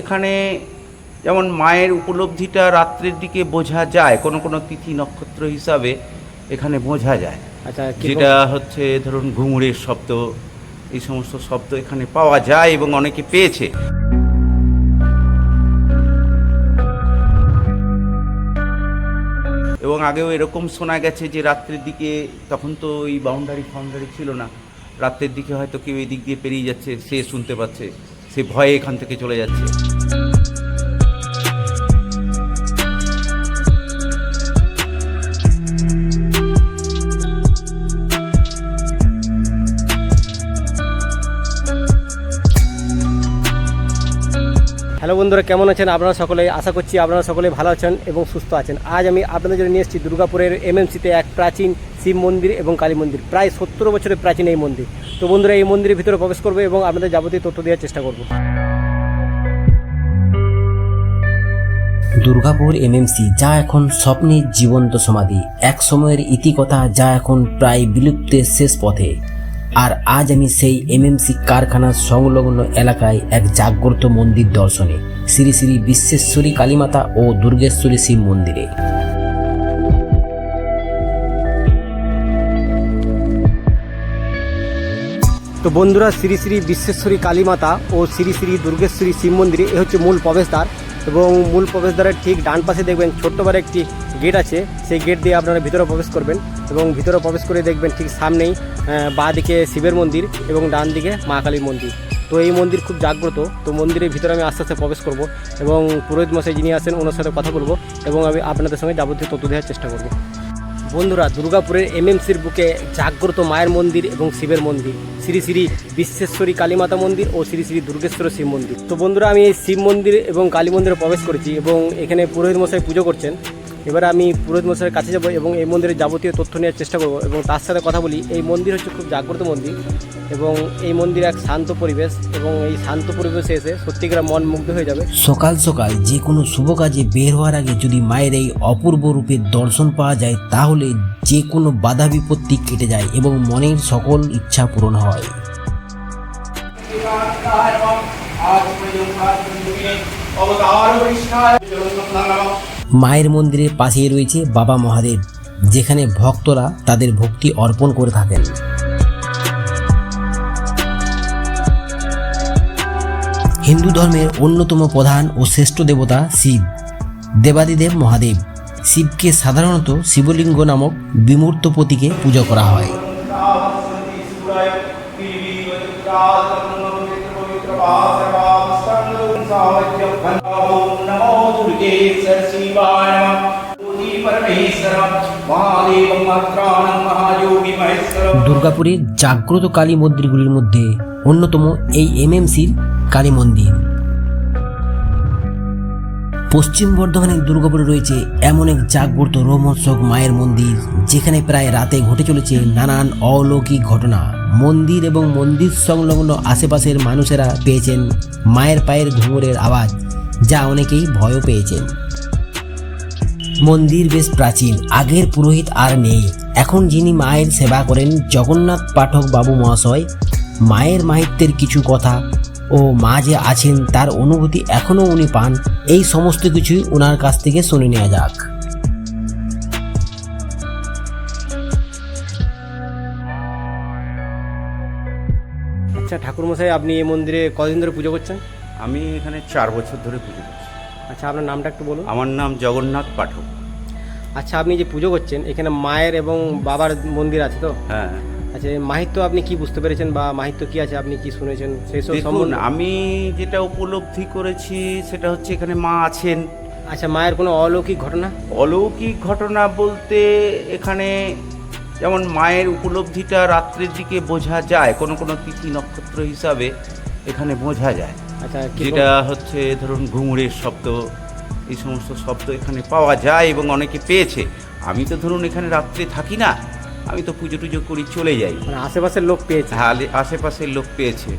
এখানে যেমন মায়ের উপলব্ধিটা রাত্রের দিকে বোঝা যায় কোনো কোনো তিথি নক্ষত্র হিসাবে এখানে বোঝা যায়। আচ্ছা যেটা হচ্ছে ধরুন ঘুঙুরের শব্দ এই সমস্ত শব্দ এখানে পাওয়া যায় এবং অনেকে পেয়েছে। এবং আগেও এরকম শোনা গেছে যে রাত্রের দিকে তখন তো এই বাউন্ডারি ফাউন্ডারি ছিল না। রাত্রের দিকে হয়তো কেউ এই দিক দিয়ে পেরিয়ে যাচ্ছে সে শুনতে পাচ্ছে। সে ভয়ে এখান থেকে চলে যাচ্ছে। হ্যালো বন্ধুরা, কেমন আছেন? আপনারা সকলে আশা করছি আপনারা সকলে ভালো আছেন এবং সুস্থ আছেন। আজ আমি আপনাদের জন্য নিয়ে এসেছি দুর্গাপুরের এমএমসিতে এক প্রাচীন শিব মন্দির এবং কালী মন্দির। প্রায় সত্তর বছরের প্রাচীন এই মন্দির। তো বন্ধুরা, এই মন্দিরের ভিতরে প্রবেশ করবে এবং আপনাদের যাবতীয় তথ্য দেওয়ার চেষ্টা করব। দুর্গাপুর এমএমসি যা এখন স্বপ্নের জীবন্ত সমাধি। এক সময়ের ইতিকথা যা এখন প্রায় বিলুপ্তের শেষ পথে। আর আজ আমি সেই এমএমসি কারখানার সংলগ্ন এলাকায় এক জাগ্রত মন্দির দর্শনে, শ্রী শ্রী বিশ্বেশ্বরী কালীমাতা ও দুর্গেশ্বরী শিব মন্দিরে। তো বন্ধুরা, শ্রী শ্রী বিশ্বেশ্বরী কালীমাতা ও শ্রী শ্রী দুর্গেশ্বরী শিব মন্দিরে এ হচ্ছে মূল প্রবেশদ্বার এবং মূল প্রবেশদ্বারের ঠিক ডান পাশে দেখবেন ছোট্টবার একটি গেট আছে, সেই গেট দিয়ে আপনারা ভিতরে প্রবেশ করবেন এবং ভিতরে প্রবেশ করে দেখবেন ঠিক সামনেই বাঁ দিকে শিবের মন্দির এবং ডান দিকে মা কালীর মন্দির। তো এই মন্দির খুব জাগ্রত, তো মন্দিরের ভিতরে আমি আস্তে আস্তে প্রবেশ করব এবং পুরোহিত মশাই যিনি আছেন, ওনার সাথে কথা বলব এবং আমি আপনাদের সঙ্গে যাবতীয় তথ্য দেওয়ার চেষ্টা করব। বন্ধুরা, দুর্গাপুরের এমএমসির বুকে জাগ্রত মায়ের মন্দির এবং শিবের মন্দির। শ্রী শ্রী বিশ্বেশ্বরী কালীমাতা মন্দির ও শ্রী শ্রী দুর্গেশ্বর শিব মন্দির। তো বন্ধুরা, আমি এই শিব মন্দির এবং কালী মন্দিরে প্রবেশ করেছি এবং এখানে পুরোহিত মশাই পুজো করছেন। এবারে আমি পুরোহিত মশাইয়ের কাছে যাব এবং এই মন্দিরের যাবতীয় তথ্য নেওয়ার চেষ্টা করব এবং তার সাথে কথা বলি। এই মন্দির হচ্ছে খুব জাগ্রত মন্দির এবং এই মন্দির এক শান্ত পরিবেশ এবং এই শান্ত পরিবেশে এসে সত্যিকার মন মুগ্ধ হয়ে যাবে। সকাল সকাল যে কোনো শুভ কাজে বের হওয়ার আগে যদি মায়ের এই অপূর্ব রূপের দর্শন পাওয়া যায় তাহলে যে কোনো বাধা বিপত্তি কেটে যায় এবং মনের সকল ইচ্ছা পূরণ হয়। মায়ের মন্দিরের পাশেই রয়েছে বাবা মহাদেব, যেখানে ভক্তরা তাদের ভক্তি অর্পণ করে থাকেন। হিন্দু ধর্মের অন্যতম প্রধান ও শ্রেষ্ঠ দেবতা শিব। দেবাদিদেব মহাদেব, শিবকে সাধারণত শিবলিঙ্গ নামক বিমূর্ত প্রতীকে পুজো করা হয়। দুর্গাপুরের জাগ্রত কালী মন্দিরগুলির মধ্যে অন্যতম এই এমএমসির কালী মন্দির। পশ্চিম বর্ধমানের দুর্গাপুরে রয়েছে এমন এক জাগ্রত রোমহর্ষক মায়ের মন্দির, যেখানে প্রায় রাতে ঘটে চলেছে নানান অলৌকিক ঘটনা। মন্দির এবং মন্দির সংলগ্ন আশেপাশের মানুষেরা পেয়েছেন মায়ের পায়ের ঘুঙুরের আওয়াজ। যা অনেকেই ভয়ও পেয়েছেন। মন্দির বেশ প্রাচীন, আগের পুরোহিত আর নেই। এখন যিনি মায়ের সেবা করেন জগন্নাথ পাঠক বাবু মহাশয়, মায়ের মাহিত্যের কিছু কথা ও মা যে আছেন তার অনুভূতি এখনও উনি পান, এই সমস্ত কিছুই ওনার কাছ থেকে শুনে নেওয়া যাক। আচ্ছা ঠাকুরমশাই, আপনি এই মন্দিরে কদিন ধরে পুজো করছেন? আমি এখানে চার বছর ধরে পুজো করছি। আচ্ছা আপনার নামটা একটু বলুন। আমার নাম জগন্নাথ পাঠক। আচ্ছা আপনি যে পুজো করছেন এখানে মায়ের এবং বাবার মন্দির আছে তো? হ্যাঁ আচ্ছা এই মাহিত্য আপনি কি বুঝতে পেরেছেন বা মাহিত্য কি আছে আপনি কি শুনেছেন? সেই সব দেখুন আমি যেটা উপলব্ধি করেছি সেটা হচ্ছে এখানে মা আছেন। আচ্ছা মায়ের কোনো অলৌকিক ঘটনা? অলৌকিক ঘটনা বলতে এখানে যেমন মায়ের উপলব্ধিটা রাত্রের দিকে বোঝা যায় কোনো কোনো তিথি নক্ষত্র হিসাবে এখানে বোঝা যায়। আচ্ছা যেটা হচ্ছে ধরুন ঘুঙুরের শব্দ এই সমস্ত শব্দ এখানে পাওয়া যায় এবং অনেকে পেয়েছে। আমি তো ধরুন এখানে রাত্রে থাকি না আমি তো পুজো টুজো করি চলে যাই। মানে আশেপাশের লোক পেয়েছে। তাহলে আশেপাশের লোক পেয়েছে।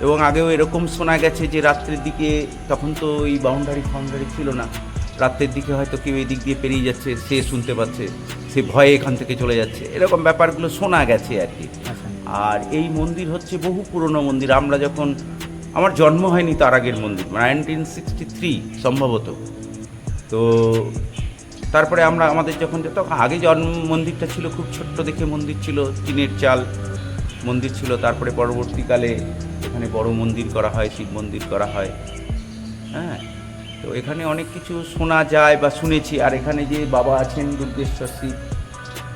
এবং আগেও এরকম শোনা গেছে যে রাত্রের দিকে তখন তো এই বাউন্ডারি ফাউন্ডারি ছিল না। রাত্রের দিকে হয়তো কেউ এই দিক দিয়ে পেরিয়ে যাচ্ছে সে শুনতে পাচ্ছে সে ভয়ে এখান থেকে চলে যাচ্ছে। এরকম ব্যাপারগুলো শোনা গেছে আর কি। আচ্ছা। আর এই মন্দির হচ্ছে বহু পুরনো মন্দির। আমরা যখন আমার জন্ম হয়নি তার আগের মন্দির নাইনটিন সিক্সটি থ্রি সম্ভবত। তো তারপরে আমরা আমাদের যখন তখন আগে জন্ম, মন্দিরটা ছিল খুব ছোট্ট দেখে মন্দির ছিল, টিনের চাল মন্দির ছিল, তারপরে পরবর্তীকালে এখানে বড় মন্দির করা হয়, শিব মন্দির করা হয়। হ্যাঁ তো এখানে অনেক কিছু শোনা যায় বা শুনেছি, আর এখানে যে বাবা আছেন দুর্গেশ্বর শিব,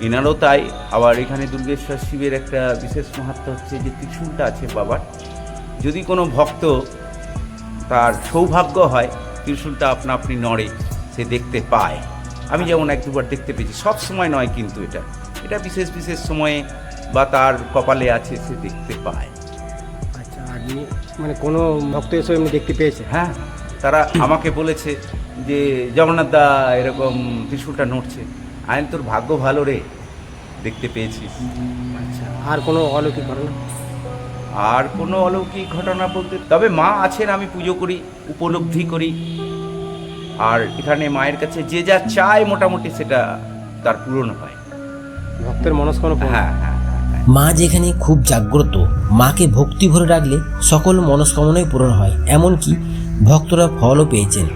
এনারও তাই। আবার এখানে দুর্গেশ্বর শিবের একটা বিশেষ মাহাত্ম হচ্ছে যে, ত্রিশূলটা আছে বাবার। যদি কোনো ভক্ত তার সৌভাগ্য হয় ত্রিশূলটা আপনা আপনি নড়ে সে দেখতে পায়। আমি যেমন এক দুবার দেখতে পেয়েছি সব সময় নয় কিন্তু এটা। এটা বিশেষ বিশেষ সময়ে বা তার কপালে আছে সে দেখতে পায়। আচ্ছা আর নি- মানে কোনো ভক্ত এসে এমনি দেখতে পেয়েছে? হ্যাঁ তারা আমাকে বলেছে যে জগন্নাথ দা এরকম ত্রিশূলটা নড়ছে। আইন তোর ভাগ্য ভালো রে দেখতে পেয়েছিস। আচ্ছা আর কোনো অলৌকিক ঘটনা? আর কোনো অলৌকিক ঘটনা বলতে তবে মা আছেন আমি পুজো করি উপলব্ধি করি। আর এখানে মায়ের কাছে যে যা চায় মোটামুটি সেটা তার পূরণ হয়। ভক্তের মনস্কামনা হ্যাঁ হ্যাঁ হ্যাঁ হ্যাঁ। মা যেখানে খুব জাগ্রত মাকে ভক্তি ভরে রাখলে সকল মনস্কামনাই পূরণ হয় এমনকি ভক্তরা ফলও পেয়েছেন।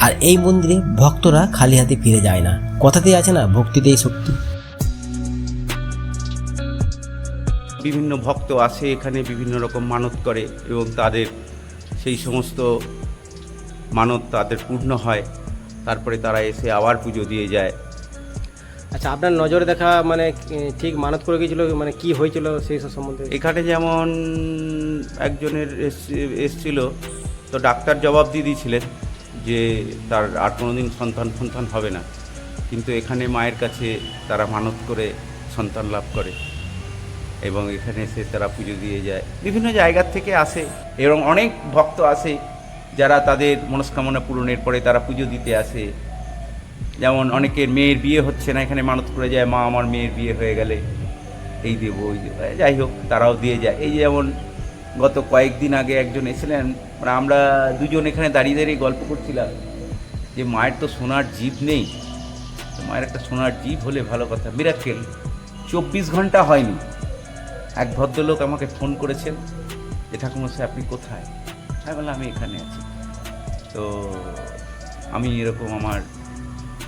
আর এই মন্দিরে ভক্তরা খালি হাতে ফিরে যায় না। কথাতেই আছে না ভক্তিতেই শক্তি। বিভিন্ন ভক্ত আসে এখানে বিভিন্ন রকম মানত করে এবং তাদের সেই সমস্ত মানত তাদের পূর্ণ হয়। তারপরে তারা এসে আবার পুজো দিয়ে যায়। আচ্ছা আপনার নজরে দেখা মানে ঠিক মানত করে গিয়েছিল মানে কি হয়েছিল সেই সব সম্বন্ধে? এখানে যেমন একজনের এস- এসছিল তো ডাক্তার জবাব দিয়ে দিয়েছিলেন যে তার আর কোনো দিন সন্তান সন্তান হবে না। কিন্তু এখানে মায়ের কাছে তারা মানত করে সন্তান লাভ করে। এবং এখানে এসে তারা পুজো দিয়ে যায়। বিভিন্ন জায়গার থেকে আসে এবং অনেক ভক্ত আসে যারা তাদের মনস্কামনা পূরণের পরে তারা পুজো দিতে আসে। যেমন অনেকের মেয়ের বিয়ে হচ্ছে না, এখানে মানত করে যায়, মা, আমার মেয়ের বিয়ে হয়ে গেলে এই দেবো, ওই দেবো। যাই হোক, তারাও দিয়ে যায়। এই যেমন গত কয়েকদিন আগে একজন এসেছিলেন মানে আমরা দুজন এখানে দাঁড়িয়ে দাঁড়িয়ে গল্প করছিলাম যে, মায়ের তো সোনার জীব নেই। মায়ের একটা সোনার জীব হলে ভালো কথা মিরাক্কেল চব্বিশ ঘণ্টা হয়নি। এক ভদ্রলোক আমাকে ফোন করেছেন যে ঠাকুমশাই আপনি কোথায়? আমি বললাম, আমি এখানে আছি। তো আমি এরকম আমার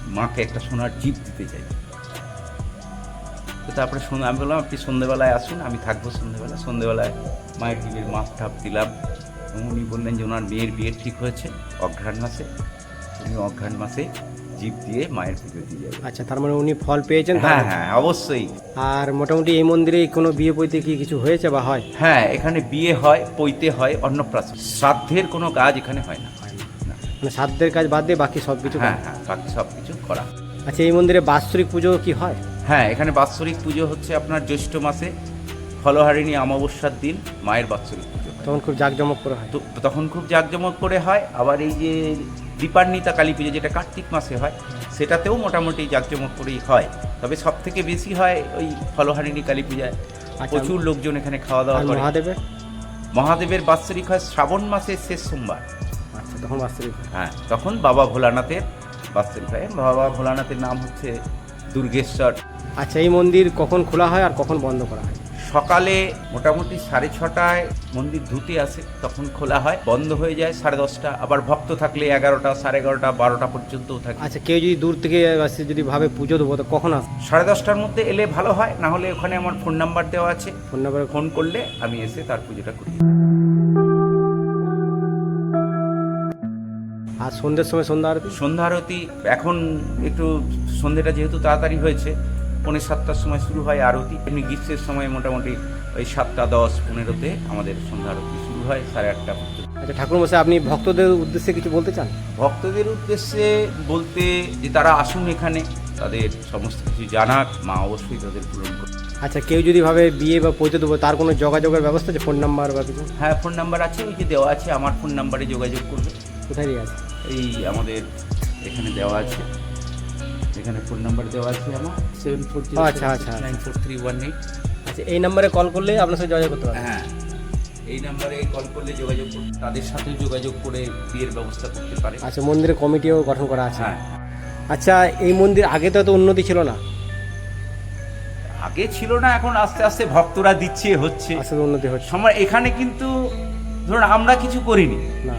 মাকে একটা সোনার জিপ দিতে চাই। তো তারপরে সন্ধ্যা আমি বললাম, আপনি সন্ধ্যেবেলায় আসুন, আমি থাকব সন্ধ্যেবেলা সন্ধ্যেবেলায় মায়ের জিপের মাপ ঠাপ দিলাম উনি বললেন যে, ওনার মেয়ের বিয়ে ঠিক হয়েছে, অঘ্রাণ মাসে। উনি অঘ্রাণ মাসে জিপ দিয়ে মায়ের পুজো দিয়ে যাবে। আচ্ছা তার মানে উনি ফল পেয়েছেন হ্যাঁ হ্যাঁ অবশ্যই। আর মোটামুটি এই মন্দিরে কোনো বিয়ে বইতে কি কিছু হয়েছে বা হয়? হ্যাঁ এখানে বিয়ে হয় পৈতে হয় অন্নপ্রাশন। শ্রাদ্ধের কোনো কাজ এখানে হয় না। না। মানে শ্রাদ্ধের কাজ বাদ দিয়ে বাকি সব কিছু হ্যাঁ হ্যাঁ বাকি সব কিছু করা। আচ্ছা এই মন্দিরে বাৎসরিক পুজো কি হয়? হ্যাঁ এখানে বাৎসরিক পুজো হচ্ছে আপনার জ্যৈষ্ঠ মাসে। ফলহারিণী অমাবস্যার দিন মায়ের বাৎসরিক পুজো তখন খুব জাঁকজমক করে হয়। তখন খুব জাঁকজমক করে হয়। আবার এই যে দীপান্বিতা কালী পুজো যেটা কার্তিক মাসে হয় সেটাতেও মোটামুটি জাঁকজমক করেই হয়। তবে সব থেকে বেশি হয় ওই ফলহারিণী কালী পূজায়। আচ্ছা। প্রচুর লোকজন এখানে খাওয়া দাওয়া করে। মহাদেবের? মহাদেবের বাৎসরিক হয় শ্রাবণ মাসের শেষ সোমবার। আচ্ছা তখন বাৎসরিক হ্যাঁ তখন বাবা ভোলানাথের বাৎসরিক হয়। বাবা ভোলানাথের নাম হচ্ছে দুর্গেশ্বর। আচ্ছা এই মন্দির কখন খোলা হয় আর কখন বন্ধ করা হয়? সকালে মোটামুটি সাড়ে ছটায় মন্দির ধুতে আসে তখন খোলা হয় বন্ধ হয়ে যায় সাড়ে দশটা। আবার ভক্ত থাকলে এগারোটা সাড়ে এগারোটা বারোটা পর্যন্তও থাকে। আচ্ছা কেউ যদি দূর থেকে আসে যদি ভাবে পুজো দেবো তো কখন আস সাড়ে দশটার মধ্যে এলে ভালো হয় না হলে ওখানে আমার ফোন নাম্বার দেওয়া আছে। ফোন নাম্বারে ফোন করলে আমি এসে তার পুজোটা করি। আর সন্ধ্যের সময় সন্ধ্যা আরতি? সন্ধ্যা আরতি এখন একটু সন্ধ্যেটা যেহেতু তাড়াতাড়ি হয়েছে পৌনে সাতটার সময় শুরু হয় আরতি। এমনি গ্রীষ্মের সময় মোটামুটি ওই সাতটা দশ পনেরোতে আমাদের সন্ধ্যা আরতি শুরু হয় সাড়ে আটটা পর্যন্ত। আচ্ছা ঠাকুর মশাই আপনি ভক্তদের উদ্দেশ্যে কিছু বলতে চান? ভক্তদের উদ্দেশ্যে বলতে যে তারা আসুন এখানে তাদের সমস্ত কিছু জানাক মা অবশ্যই তাদের পূরণ করবে আচ্ছা কেউ যদি ভাবে বিয়ে বা পৌঁছে দেবো তার কোনো যোগাযোগের ব্যবস্থা আছে? ফোন নাম্বার বা কিছু? হ্যাঁ ফোন নাম্বার আছে ওই যে দেওয়া আছে আমার ফোন নাম্বারে যোগাযোগ করবে। কোথায় আছে? এই আমাদের এখানে দেওয়া আছে। এখানে ফোন নাম্বার দেওয়া আছে আমার সেভেন ফোর আচ্ছা, আচ্ছা। Nine four three one eight আচ্ছা এই নাম্বারে কল করলে আপনার সাথে যোগাযোগ করতে পারবেন হ্যাঁ এই নাম্বারে কল করলে যোগাযোগ তাদের সাথে যোগাযোগ করে বিয়ের ব্যবস্থা করতে পারে। আচ্ছা মন্দিরে কমিটিও গঠন করা আছে। হ্যাঁ। আচ্ছা এই মন্দির আগে তো এত উন্নতি ছিল না। আগে ছিল না এখন আস্তে আস্তে ভক্তরা দিচ্ছে হচ্ছে। আস্তে উন্নতি হচ্ছে। সময় এখানে কিন্তু ধরুন আমরা কিছু করিনি। না।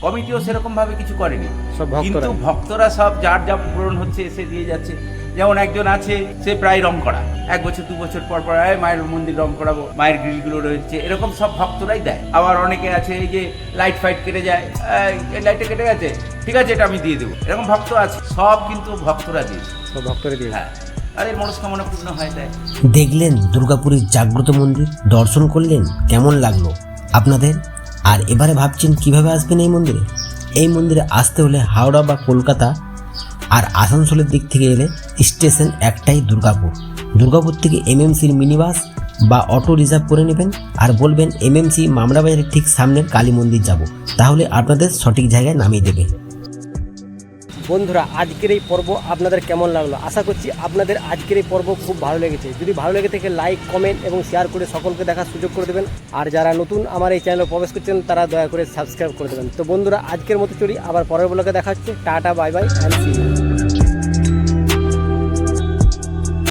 কমিটিও সেরকম ভাবে কিছু করেনি। সব ভক্তরা। কিন্তু ভক্তরা সব যার যা পূরণ হচ্ছে এসে দিয়ে যাচ্ছে। যেমন একজন আছে সে প্রায় রং করা। এক বছর দু বছর পর পর "এই মায়ের মন্দির রং করাবো মায়ের গ্রিলগুলো রয়েছে এরকম সব ভক্তরাই দেয়। আবার অনেকে আছে এই যে লাইট ফাইট কেটে যায় "এই, এই লাইটটা কেটে গেছে ঠিক আছে এটা আমি দিয়ে দেবো। এরকম ভক্ত আছে সব কিন্তু ভক্তরা দিয়েছে সব ভক্তরা দিয়ে হ্যাঁ। মনস্কামনা পূর্ণ হয় দেয় দেখলেন দুর্গাপুরের জাগ্রত মন্দির? দর্শন করলেন? কেমন লাগল? আপনাদের? আর এবারে ভাবছেন কীভাবে আসবেন এই মন্দিরে? এই মন্দিরে আসতে হলে হাওড়া বা কলকাতা আর আসানসোলের দিক থেকে এলে স্টেশন একটাই দুর্গাপুর। দুর্গাপুর থেকে এমএমসির মিনি বাস বা অটো রিজার্ভ করে নেবেন আর বলবেন, এমএমসি মামরা বাজারের ঠিক সামনের কালী মন্দির যাব। তাহলে আপনাদের সঠিক জায়গায় নামিয়ে দেবে। বন্ধুরা, আজকের এই পর্ব আপনাদের কেমন লাগল? আশা করছি আপনাদের আজকের এই পর্ব খুব ভালো লেগেছে। যদি ভালো লেগে থাকে লাইক কমেন্ট এবং শেয়ার করে সকলকে দেখার সুযোগ করে দেবেন। আর যারা নতুন আমার এই চ্যানেলে প্রবেশ করছেন, তারা দয়া করে সাবস্ক্রাইব করে দেবেন। তো বন্ধুরা, আজকের মতো চলি, আবার পরের ব্লগে দেখা হচ্ছে। Tata bye bye and see